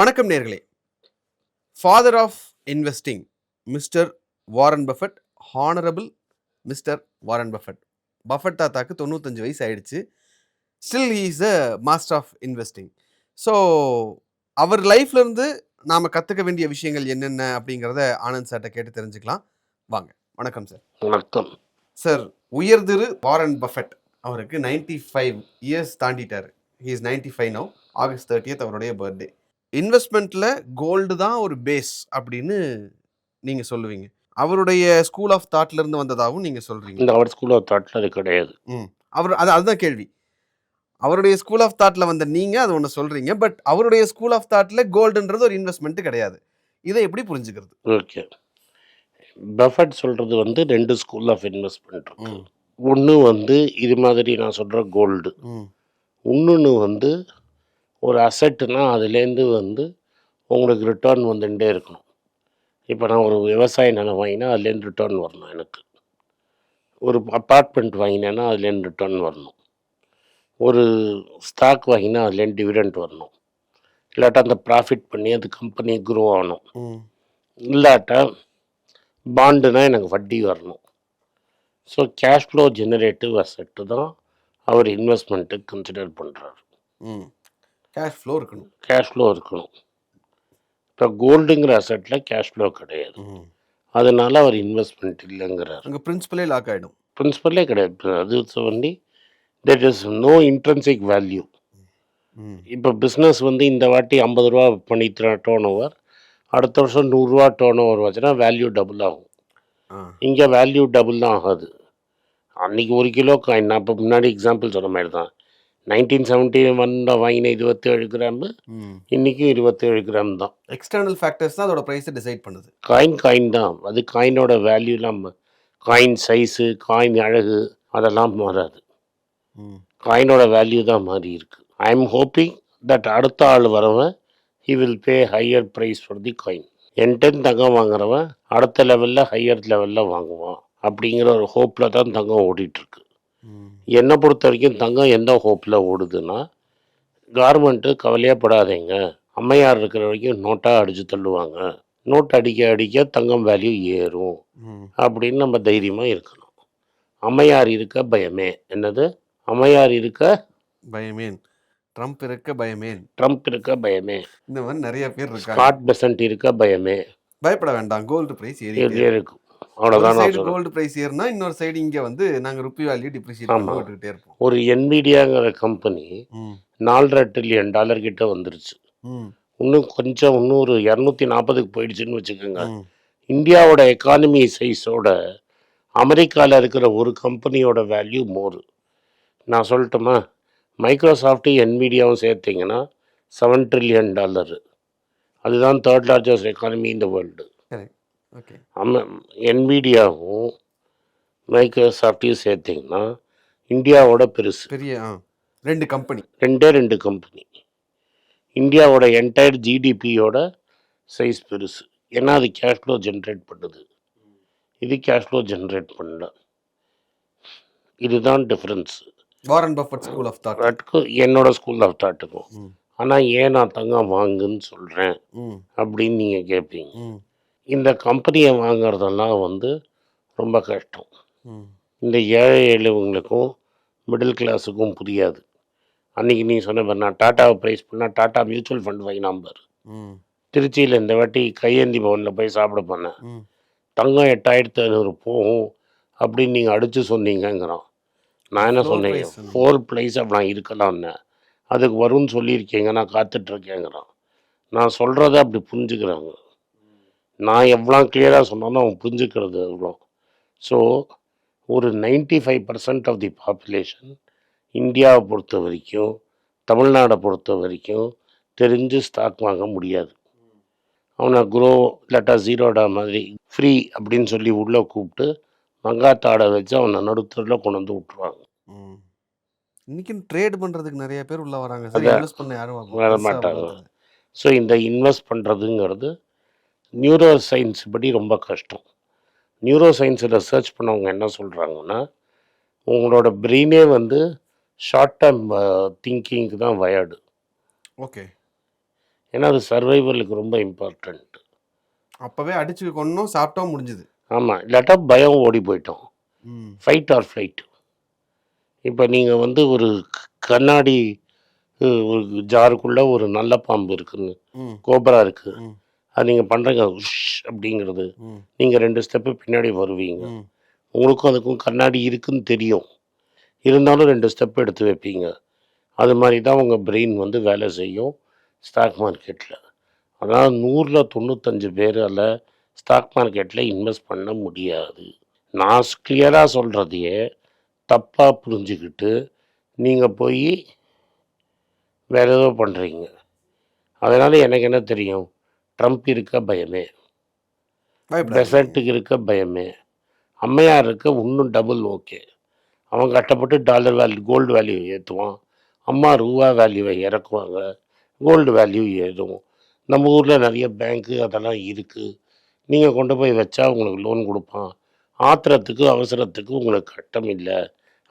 வணக்கம் நேர்களே. Father of investing mister Warren Buffett honourable mister Warren Buffett Buffett தாத்தாக்கு தொண்ணூத்தஞ்சு வயசு ஆயிடுச்சு. Still he is a master of investing so அவர் லைஃப்ல இருந்து நாம கத்துக்க வேண்டிய விஷயங்கள் என்னென்ன அப்படிங்கிறத ஆனந்த் சார்ட்ட கேட்டு தெரிஞ்சுக்கலாம். வாங்க. வணக்கம் சார் வணக்கம். சார் உயர்திரு வாரன் பஃபட் அவருக்கு 95 five years தாண்டிட்டார். He is ninety five no August thirtieth அவருடைய பர்த்டே இன்வெஸ்ட்மெண்ட்டில் கோல்டு தான் ஒரு பேஸ் அப்படின்னு நீங்கள் சொல்லுவீங்க. அவருடைய ஸ்கூல் ஆஃப் தாட்ல இருந்து வந்ததாகவும் நீங்கள் சொல்கிறீங்க இந்த அவர் ஸ்கூல் ஆஃப் தாட்டில் அது கிடையாது. அவர் அது அதுதான் கேள்வி. அவருடைய ஸ்கூல் ஆஃப் தாட்ல வந்த நீங்கள் அது ஒன்று சொல்கிறீங்க பட் அவருடைய ஸ்கூல் ஆஃப் தாட்ல கோல்டுன்றது ஒரு இன்வெஸ்ட்மெண்ட் கிடையாது. இதை எப்படி புரிஞ்சுக்கிறது? ஓகே. பஃபட் சொல்கிறது வந்து ரெண்டு ஸ்கூல் ஆஃப் இன்வெஸ்ட்மெண்ட் இருக்கு. ம். ஒன்று வந்து இது மாதிரி நான் சொல்கிற கோல்டு. ம். இன்னொன்று வந்து ஒரு அசட்டுனா அதுலேருந்து வந்து உங்களுக்கு ரிட்டர்ன் வந்துட்டே இருக்கணும். இப்போ நான் ஒரு விவசாய நிலம் வாங்கினா அதுலேருந்து ரிட்டர்ன் வரணும் எனக்கு. ஒரு அப்பார்ட்மெண்ட் வாங்கினேன்னா அதுலேருந்து ரிட்டர்ன் வரணும். ஒரு ஸ்டாக் வாங்கினா அதுலேருந்து டிவிடெண்ட் வரணும். இல்லாட்டா அந்த ப்ராஃபிட் பண்ணி அது கம்பெனி க்ரோ ஆகணும். இல்லாட்டா பாண்டுனா எனக்கு வட்டி வரணும். So cash flow generative asset தான் அவர் இன்வெஸ்ட்மெண்ட்டுக்கு கன்சிடர் பண்ணுறாரு கேஷ் ஃப்ளோ இருக்கணும். கேஷ் ஃப்ளோ இருக்கணும். இப்போ கோல்டுங்கிற அசெட்டில் கேஷ் ஃப்ளோ கிடையாது. அதனால அவர் இன்வெஸ்ட்மெண்ட் இல்லைங்கிறார். அங்கே பிரின்சிபலே லாக் ஆகிடும் பிரின்சிபலே கிடையாது. அது சொல்லி that is no intrinsic value இப்போ பிஸ்னஸ் வந்து இந்த வாட்டி ஐம்பது ரூபா பண்ணி டேர்ன் ஓவர் அடுத்த வருஷம் நூறுரூவா டேர்ன் ஓவர் வச்சுன்னா வேல்யூ டபுள் ஆகும். இங்கே வேல்யூ டபுள் தான் ஆகாது. அன்றைக்கி ஒரு கிலோ காயின் நான் இப்போ முன்னாடி எக்ஸாம்பிள் சொன்ன மாதிரி தான் நைன்டீன் செவன்ட்டி ஒன்ல வாங்கின இருபத்தேழு கிராம் இன்றைக்கும் இருபத்தேழு கிராம் தான். எக்ஸ்டர்னல் ஃபேக்டர்ஸ் தான் அதோட ப்ரைஸை டிசைட் பண்ணுது. காயின் காயின் தான். அது காயினோட வேல்யூலாம் காயின் சைஸு காயின் அழகு அதெல்லாம் மாறாது. காயினோட வேல்யூ தான் மாறி இருக்கு. ஐ எம் ஹோப்பிங் தட் அடுத்த ஆள் வரவன் he will pay higher price for the coin என்டென் தங்கம் வாங்குறவன் அடுத்த லெவலில் ஹையர் லெவலில் வாங்குவான். அப்படிங்கிற ஒரு ஹோப்பில் தான் தங்கம் ஓடிட்டுருக்கு என்னை பொறுத்த வரைக்கும் தங்கம் எந்த ஹோப்பில் ஓடுதுன்னா கார்மெண்ட்டு கவலையப்படாதீங்க. அம்மையார் இருக்கிற வரைக்கும் நோட்டாக அடித்து தள்ளுவாங்க. நோட் அடிக்க அடிக்க தங்கம் வேல்யூ ஏறும். அப்படின்னு நம்ம தைரியமாக இருக்கணும். அம்மையார் இருக்க பயமே. என்னது? அம்மையார் இருக்க பயமேன் ட்ரம்ப் இருக்க பயமேன் ட்ரம்ப் இருக்க பயமே. இந்த மாதிரி நிறைய பேர் இருக்காங்க. ஸ்காட் பெசன்ட் இருக்க பயமே. பயப்பட வேண்டாம். கோல்டு பிரைஸ் ஏறி இருக்கும். அவ்வளோதான் கோல்டு பிரைஸ் ஏறினா இன்னொரு சைடு இங்க வந்து நாங்க ருப்பி வேல்யூ டிப்ரிசியேட் ஆமா. போட்டுக்கிட்டே இருப்போம். ஒரு என்விடியாங்கிற கம்பெனி நாலரை ட்ரில்லியன் டாலர் கிட்ட வந்துருச்சு. இன்னும் கொஞ்சம் இன்னும் ஒரு இரநூத்தி நாற்பதுக்கு போயிடுச்சுன்னு வச்சுக்கோங்க. இந்தியாவோட எக்கானமி சைஸோட அமெரிக்காவில் இருக்கிற ஒரு கம்பெனியோட வேல்யூ மோர். நான் சொல்லட்டுமா? மைக்ரோசாஃப்ட்டு என்விடியாவும் சேர்த்தீங்கன்னா செவன் ட்ரில்லியன் டாலரு அதுதான் தேர்ட் லார்ஜஸ்ட் எக்கானமி இந்த வேர்ல்டு அம என்விடியாவும் மைக்ரோசாஃப்டையும் சேர்த்திங்கன்னா இந்தியாவோட பெருசு. பெரிய ரெண்டு கம்பெனி ரெண்டே ரெண்டு கம்பெனி இந்தியாவோட என்டையர் ஜிடிபியோட சைஸ் பெருசு. ஏன்னா அது கேஷ் ஃப்ளோ ஜென்ரேட் பண்ணுது. இது கேஷ் ஃப்ளோ ஜென்ரேட் பண்ணல. இதுதான் difference Warren Buffett school of thought என்னோட ஸ்கூல் ஆஃப் தாட்டுக்கும் ஆனால் ஏன் நான் தங்கம் வாங்குன்னு சொல்கிறேன் அப்படின்னு நீங்கள் கேட்பீங்க இந்த கம்பெனியை வாங்குறதெல்லாம் வந்து ரொம்ப கஷ்டம். இந்த ஏழை எளியவங்களுக்கும் மிடில் கிளாஸுக்கும் புரியாது. அன்றைக்கி நீ சொன்ன பாரு, நான் டாட்டாவை ப்ரைஸ் பண்ணால் டாட்டா மியூச்சுவல் ஃபண்ட் வாங்கினான் பாரு. திருச்சியில் இந்த வாட்டி கையேந்தி பவனில் போய் சாப்பிட போனேன். தங்கம் எட்டாயிரத்து ஐநூறு போகும் அப்படின்னு நீங்கள் அடித்து சொன்னீங்கங்கிறான். நான் என்ன சொன்னேன். ஃபோர் அப்படி நான் இருக்கலாம்னு. அதுக்கு வரும்னு சொல்லியிருக்கீங்க நான் காத்துட்ருக்கேங்கிறான் நான் சொல்கிறத அப்படி புரிஞ்சுக்கிறாங்க நான் எவ்வளோ கிளியராக சொன்னாலும் அவன் புரிஞ்சுக்கிறது எவ்வளோ ஸோ ஒரு 95% five percent of the population இந்தியாவை பொறுத்த வரைக்கும் தமிழ்நாடை பொறுத்த வரைக்கும் தெரிஞ்சு ஸ்டாக் வாங்க முடியாது. அவனை குரோ இல்லாட்டா ஜீரோடா மாதிரி ஃப்ரீ அப்படின்னு சொல்லி உள்ளே கூப்பிட்டு மங்காத்தாடை வச்சு அவனை நடுத்தரில் கொண்டு வந்து விட்ருவாங்க ம். இன்னைக்கு ட்ரேட் பண்றதுக்கு நிறைய பேர் உள்ள வராங்க. சார். இன்வெஸ்ட் பண்ண யாரும் வர மாட்டாங்க. ஸோ இந்த இன்வெஸ்ட் பண்ணுறதுங்கிறது நியூரோ சயின்ஸ் படி ரொம்ப கஷ்டம். நியூரோ சயின்ஸில் ரிசர்ச் பண்ணவங்க என்ன சொல்கிறாங்கன்னா உங்களோட பிரெயினே வந்து ஷார்ட் டேர்ம் திங்கிங்க்கு தான் வயர்டு ஓகே. ஏன்னா அது சர்வைவலுக்கு ரொம்ப இம்பார்ட்டண்ட் அப்பவே அடிச்சு கொன்னோம் சாப்பிட்டோம் முடிஞ்சுது. ஆமாம் இல்லாட்டா பயம் ஓடி போயிட்டோம். ஃபைட் ஆர் ஃப்ளைட் இப்போ நீங்கள் வந்து ஒரு கண்ணாடி ஒரு ஜாருக்குள்ளே ஒரு நல்ல பாம்பு இருக்குன்னு கோபரா இருக்குது அது நீங்கள் பண்ணுறங்க அப்படிங்கிறது. நீங்கள் ரெண்டு ஸ்டெப்பு பின்னாடி வருவீங்க. உங்களுக்கும் அதுக்கும் கண்ணாடி இருக்குன்னு தெரியும். இருந்தாலும் ரெண்டு ஸ்டெப் எடுத்து வைப்பீங்க. அது மாதிரி தான் உங்கள் பிரெயின் வந்து வேலை செய்யும் ஸ்டாக் மார்க்கெட்டில் அதனால் நூறில் தொண்ணூத்தஞ்சு பேரால் ஸ்டாக் மார்க்கெட்டில் இன்வெஸ்ட் பண்ண முடியாது. நான் கிளியராக சொல்கிறதையே தப்பாக புரிஞ்சுக்கிட்டு நீங்கள் போய் வேறு ஏதோ பண்ணுறீங்க அதனால் எனக்கு என்ன தெரியும்? ட்ரம்ப் இருக்க பயமே. பெசண்ட்டுக்கு இருக்க பயமே. அம்மையார் இருக்க இன்னும் டபுள் ஓகே. அவன் கட்டப்பட்டு டாலர் வேல்யூ கோல்டு வேல்யூ ஏற்றுவான் அம்மா ரூபா வேல்யூவை இறக்குவாங்க. கோல்டு வேல்யூ ஏறும். நம்ம ஊரில் நிறைய பேங்க்கு அதெல்லாம் இருக்குது நீங்கள் கொண்டு போய் வச்சா உங்களுக்கு லோன் கொடுப்பான். ஆத்திரத்துக்கு அவசரத்துக்கு உங்களுக்கு கட்டம் இல்லை.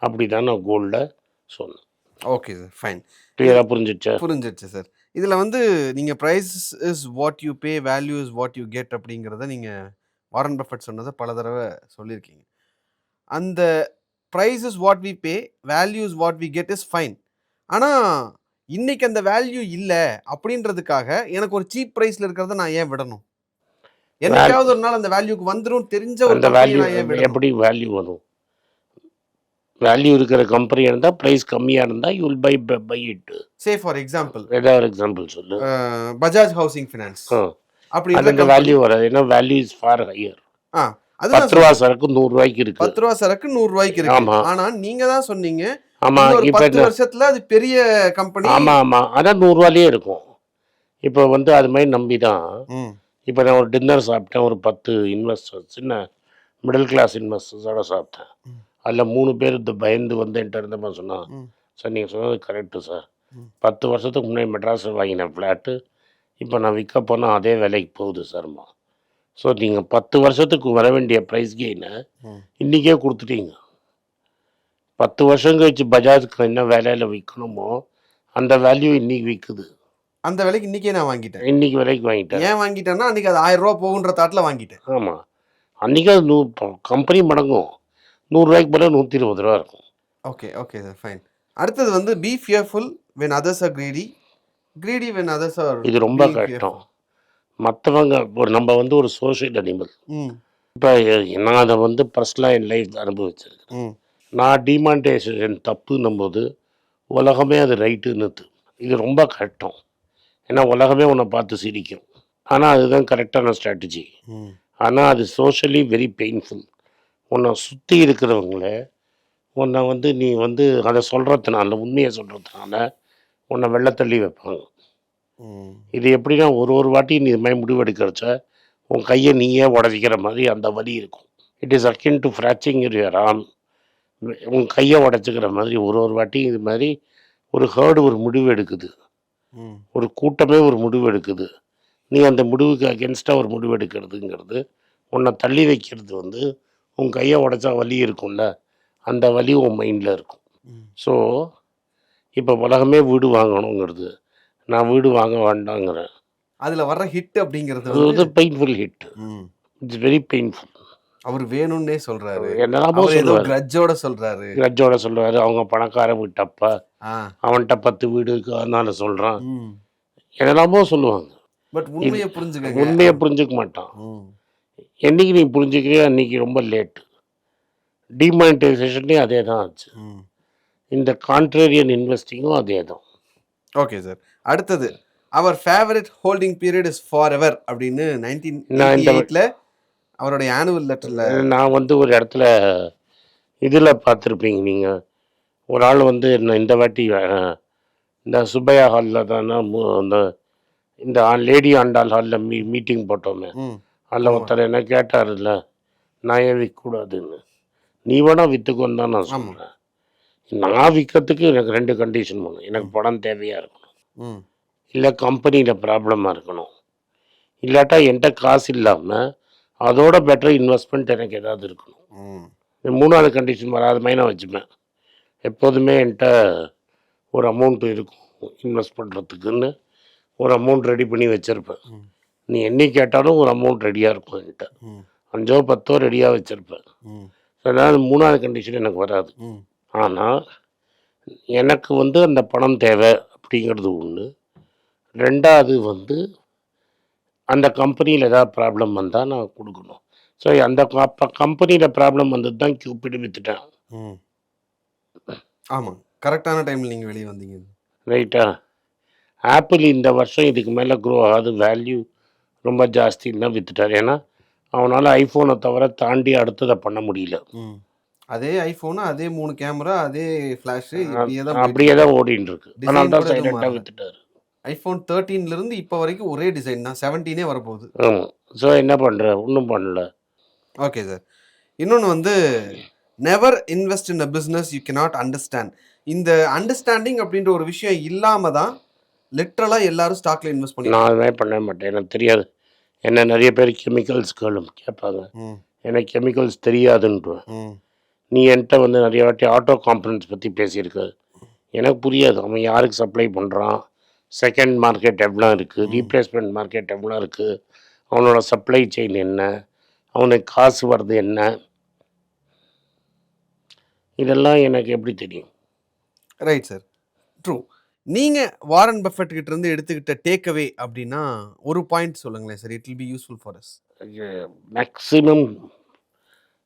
அப்படி தான் நான் கோல்டை சொன்னேன். Okay sir fine. கிளியராக புரிஞ்சிச்சா? புரிஞ்சிடுச்சு சார். இதில் வந்து நீங்கள் price is what you pay value is what you get அப்படிங்கிறத நீங்கள் வாரன் பஃபட் சொன்னதை பல தடவை சொல்லியிருக்கீங்க. அந்த price is what we pay value is what we get is fine ஆனால் இன்னைக்கு அந்த வேல்யூ இல்லை அப்படின்றதுக்காக எனக்கு ஒரு சீப் ப்ரைஸில் இருக்கிறத நான் ஏன் விடணும்? என்னைக்காவது ஒரு நாள் அந்த வேல்யூக்கு வந்துரும் தெரிஞ்ச ஒரு எப்படி வேல்யூ வரும்? வேல்யூ இருக்கிற கம்பெனி இருந்தால் ப்ரைஸ் கம்மியாக இருந்தால் you will buy buy it say for example ஏதாவது எக்ஸாம்பிள் சொல்லு. Bajaj housing finance. அப்படி அது அந்த வேல்யூ வராது. ஏன்னா வேல்யூ இஸ் ஃபார் ஹையர் ஆ அதுதான் பத்து ரூபா சரக்கு நூறு ரூபாய்க்கு இருக்கு. பத்து ரூபா சரக்கு நூறு ரூபாய்க்கு இருக்கு. ஆமா. ஆனா நீங்க தான் சொன்னீங்க ஆமா இப்போ பத்து வருஷத்துல அது பெரிய கம்பெனி ஆமா ஆமா. அதான் நூறு ரூபாயிலே இருக்கும். இப்போ வந்து அது மாதிரி நம்பி தான் ம். இப்போ நான் ஒரு டின்னர் சாப்பிட்டேன் ஒரு பத்து இன்வெஸ்டர்ஸ் சின்ன மிடில் கிளாஸ் இன்வெஸ்டர்ஸோட சாப்பிட்டேன். அதில் மூணு பேர் இந்த பயந்து வந்து என்கிட்ட இருந்தப்ப சொன்னான். சார் நீங்கள் சொன்னது கரெக்டு சார். பத்து வருஷத்துக்கு முன்னாடி மெட்ராஸில் வாங்கின ஃப்ளாட்டு இப்போ நான் விற்க போனால் அதே விலைக்கு போகுது சார்மா ஸோ நீங்கள் பத்து வருஷத்துக்கு வர வேண்டிய ப்ரைஸ் கெயினை. இன்றைக்கே கொடுத்துட்டீங்க. பத்து வருஷம் கழிச்சு பஜாஜுக்கு என்ன விலையில் விற்கணுமோ அந்த வேல்யூ இன்னைக்கு விற்குது அந்த விலைக்கு இன்னைக்கே நான் வாங்கிட்டேன். இன்னைக்கு விலைக்கு வாங்கிட்டேன். ஏன் வாங்கிட்டேன்னா அன்னைக்கு அது ஆயிரம் ரூபா போகுன்ற தாட்ல வாங்கிட்டேன். ஆமாம் அன்றைக்கி அது நூ கம்பெனி மடங்கும். நூறுரூவாய்க்கு பதிலாக நூற்றி இருபது ரூபா இருக்கும். ஓகே ஓகே சார் ஃபைன் அடுத்தது வந்து be fearful when others are greedy greedy when others are இது ரொம்ப கஷ்டம். மற்றவங்க ஒரு நம்ம வந்து ஒரு சோஷியல் அனிமல் இப்போ நான் அதை வந்து பர்சனலாக என் லைஃப் அனுபவிச்சிருக்கேன். நான் டிமானிட்டைசேஷன் தப்புன்னும் போது உலகமே அது ரைட்டுன்னுது இது ரொம்ப கஷ்டம். ஏன்னா உலகமே உன்னை பார்த்து சிரிக்கும். ஆனால் அதுதான் கரெக்டான ஸ்ட்ராட்டஜி ஆனால் அது சோஷியலி வெரி பெயின்ஃபுல் உன்னை சுற்றி இருக்கிறவங்கள உன்னை வந்து நீ வந்து அதை சொல்கிறதுனால உண்மையை சொல்கிறதுனால உன்னை வெள்ளை தள்ளி வைப்பாங்க. இது எப்படின்னா ஒரு ஒரு வாட்டி நீ இது மாதிரி முடிவெடுக்கிறச்ச உன் கையை நீயே உடச்சிக்கிற மாதிரி அந்த வலி இருக்கும். It is akin to fracturing your arm உன் கையை உடச்சிக்கிற மாதிரி ஒரு ஒரு வாட்டி இது மாதிரி ஒரு ஹேர்டு ஒரு முடிவு எடுக்குது. ஒரு கூட்டமே ஒரு முடிவு எடுக்குது. நீ அந்த முடிவுக்கு அகென்ஸ்டாக ஒரு முடிவு எடுக்கிறதுங்கிறது உன்னை தள்ளி வைக்கிறது வந்து உன் கையை உடைச்சா வலி இருக்கும்ல அந்த வலி உன் மைண்டில் இருக்கும். ஸோ இப்போ உலகமே வீடு வாங்கணுங்கிறது. நான் வீடு வாங்க வேண்டாங்கிறேன். அதுல வர்ற ஹிட் அப்படிங்கிறது அது வந்து painful hit it's very painful அவர் வேணும்னே சொல்றாரு. என்னெல்லாமோ கிரட்ஜோட சொல்றாரு. கிரஜோட சொல்லுவார் அவங்க பணக்கார வீட்டப்பா அவன்கிட்ட பத்து வீடு இருக்கு அதனால சொல்கிறான் ம். என்னெல்லாமோ சொல்லுவாங்க. பட் உண்மையை புரிஞ்சுக்கங்க. உண்மையை புரிஞ்சுக்க மாட்டான். ம் என்னைக்கு நீ புரிஞ்சுக்கிறியோ அன்னைக்கு ரொம்ப லேட் டிமானிட்டைசேஷன்லேயும் அதே தான் ஆச்சு இந்த கான்ட்ரேரியன் இன்வெஸ்டிங்கும் அதே தான் ஓகே சார் அடுத்தது அவர் favourite holding period is forever அப்படின்னு நைன்டீன் நான் இந்த- எயிட்டில் அவருடைய ஆனுவல் லெட்டரில் நான் வந்து ஒரு இடத்துல இதில் பார்த்துருப்பீங்க நீங்கள் ஒரு ஆள் வந்து இந்த வாட்டி இந்த சுப்பையா ஹாலில் தானே இந்த லேடி ஆண்டாள் ஹாலில் மீ மீட்டிங் போட்டோமே. ம் அதில் ஒருத்தர் என்ன கேட்டார்ல நான் ஏன் விற்கக்கூடாதுன்னு? நீ வேணா விற்றுக்கோன்னு தான் நான் சொல்கிறேன் நான் விற்கிறதுக்கு எனக்கு ரெண்டு கண்டிஷன் வேணும். எனக்கு பணம் தேவையாக இருக்கணும். இல்லை கம்பெனியில் ப்ராப்ளமாக இருக்கணும். இல்லாட்டா என்கிட்ட காசு இல்லாமல் அதோட பெட்டர் இன்வெஸ்ட்மெண்ட் எனக்கு ஏதாவது இருக்கணும். இந்த மூணாவது கண்டிஷன் வராத மாதிரி நான் வச்சுப்பேன். எப்போதுமே என்கிட்ட ஒரு அமௌண்ட் இருக்கும் இன்வெஸ்ட் பண்ணுறதுக்குன்னு ஒரு அமௌண்ட் ரெடி பண்ணி வச்சுருப்பேன். நீ என்னை கேட்டாலும் ஒரு அமௌண்ட் ரெடியாக இருக்கும் என்கிட்ட. அஞ்சோ பத்தோ ரெடியாக வச்சுருப்பேன். அதாவது மூணாவது கண்டிஷன் எனக்கு வராது. ஆனால் எனக்கு வந்து அந்த பணம் தேவை அப்படிங்கிறது ஒன்று ரெண்டாவது வந்து அந்த கம்பெனியில் ஏதாவது ப்ராப்ளம் வந்தால் நான் கொடுக்கணும். ஸோ அந்த கம்பெனியில் ப்ராப்ளம் வந்தது தான் கியூபிடு வித்துட்டேன். ம். ஆமாம் கரெக்டான டைமில் நீங்கள் வெளியே வந்தீங்க. ரைட்டா ஆப்பிள் இந்த வருஷம் இதுக்கு மேலே க்ரோ ஆகாது வேல்யூ ரொம்ப ஜாஸ்தின்னு தான் வித்துட்டார். ஏன்னா அவனால் ஐஃபோனை தவிர தாண்டி அடுத்ததை பண்ண முடியல. அதே ஐஃபோனு அதே மூணு கேமரா அதே ஃப்ளாஷு அப்படியே தான் ஓடின்னு இருக்கு அதனால தான் சைலண்டாக. வித்துட்டார். ஐஃபோன் தேர்ட்டீன்லேருந்து இப்போ வரைக்கும் ஒரே டிசைன் தான். செவன்டீனே வரப்போகுது. ஆமாம் ஸோ என்ன பண்ணுற ஒன்றும் பண்ணல. ஓகே சார் இன்னொன்று வந்து never invest in a business you cannot understand இந்த அண்டர்ஸ்டாண்டிங் அப்படின்ற ஒரு விஷயம் இல்லாம தான் லிட்ரலாக எல்லாரும் ஸ்டாக்ல இன்வெஸ்ட் பண்ணி நான் அதுமாதிரி பண்ண மாட்டேன்? எனக்கு தெரியாது. என்ன நிறைய பேர் கெமிக்கல்ஸ் கேளும். கேட்பாங்க. எனக்கு கெமிக்கல்ஸ் தெரியாதுன்ட்டுவேன் ம். நீ என்கிட்ட வந்து நிறைய வாட்டி ஆட்டோ காம்பனன்ஸ் பற்றி பேசியிருக்க. எனக்கு புரியாது. அவன் யாருக்கு சப்ளை பண்ணுறான் செகண்ட் மார்க்கெட் எவ்வளோ இருக்குது ரீப்ளேஸ்மெண்ட் மார்க்கெட் எவ்வளோ இருக்குது அவனோட சப்ளை செயின் என்ன? அவனுக்கு காசு வர்றது என்ன? இதெல்லாம் எனக்கு எப்படி தெரியும்? ரைட் சார் ட்ரூ நீங்கள் வாரன் பஃபெட் கிட்ட இருந்து எடுத்துக்கிட்ட டேக் அவே அப்படின்னா ஒரு பாயிண்ட் சொல்லுங்களேன் sir it will be useful for us maximum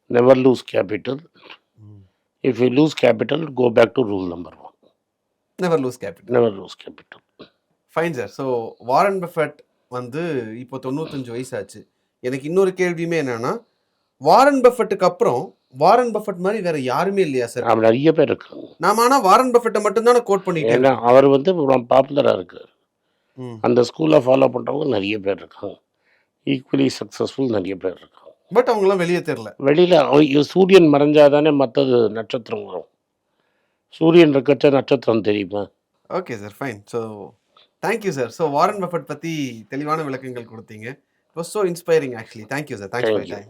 never lose capital if you lose capital go back to rule number one never lose capital never lose capital fine sir so Warren Buffett வந்து இப்போ தொண்ணூத்தஞ்சு வயசாச்சு எனக்கு இன்னொரு கேள்வியுமே என்னன்னா Warren பஃபெட்டுக்கு அப்புறம் Warren Buffett மாதிரி வேற யாருமே இல்லையா சார்? நிறைய பேர் இருக்காங்க. நாம ஆனா வாரன் பஃபெட்டை மட்டும் தானே கோட் பண்ணிட்டேன் அவர் வந்து பாப்புலராக இருக்கார். ம். அந்த ஸ்கூலை ஃபாலோ பண்ணுறவங்க நிறைய பேர் இருக்காங்க. ஈக்குவலி சக்ஸஸ்ஃபுல் நிறைய பேர் இருக்காங்க. பட் அவங்களாம் வெளியே தெரியல. வெளியில் சூரியன் மறைஞ்சாதானே மற்றது நட்சத்திரம் வரும். சூரியன் இருக்கச்ச நட்சத்திரம் தெரியுமா? Okay sir fine so thank you sir so Warren Buffett பற்றி தெளிவான விளக்கங்கள் கொடுத்தீங்க. It so inspiring actually thank you sir thanks for. Time